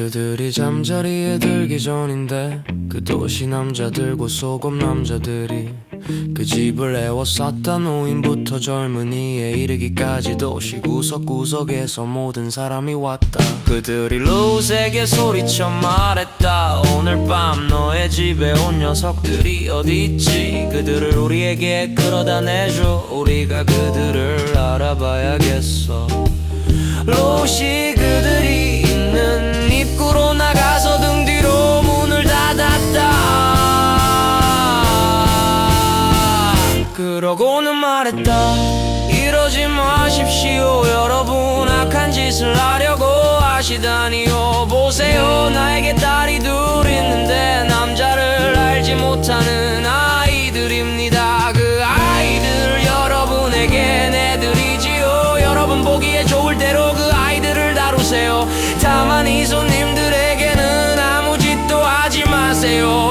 그들이 잠자리에 들기 전인데 그 도시 남자들고 소금 남자들이 그 집을 에워쌌다 노인부터 젊은이에 이르기까지 도시 구석구석에서 모든 사람이 왔다. 그들이 루스에게 소리쳐 말했다. 오늘 밤 너의 집에 온 녀석들이 어딨지? 그들을 우리에게 끌어다 내줘. 우리가 그들을 알아봐야겠어. 로시 그러고는 말했다. 이러지 마십시오 여러분. 악한 짓을 하려고 하시다니요. 보세요 나에게 딸이 둘 있는데 남자를 알지 못하는 아이들입니다. 그 아이들 여러분에게 내드리지요. 여러분 보기에 좋을 대로 그 아이들을 다루세요. 다만 이 손님들에게는 아무 짓도 하지 마세요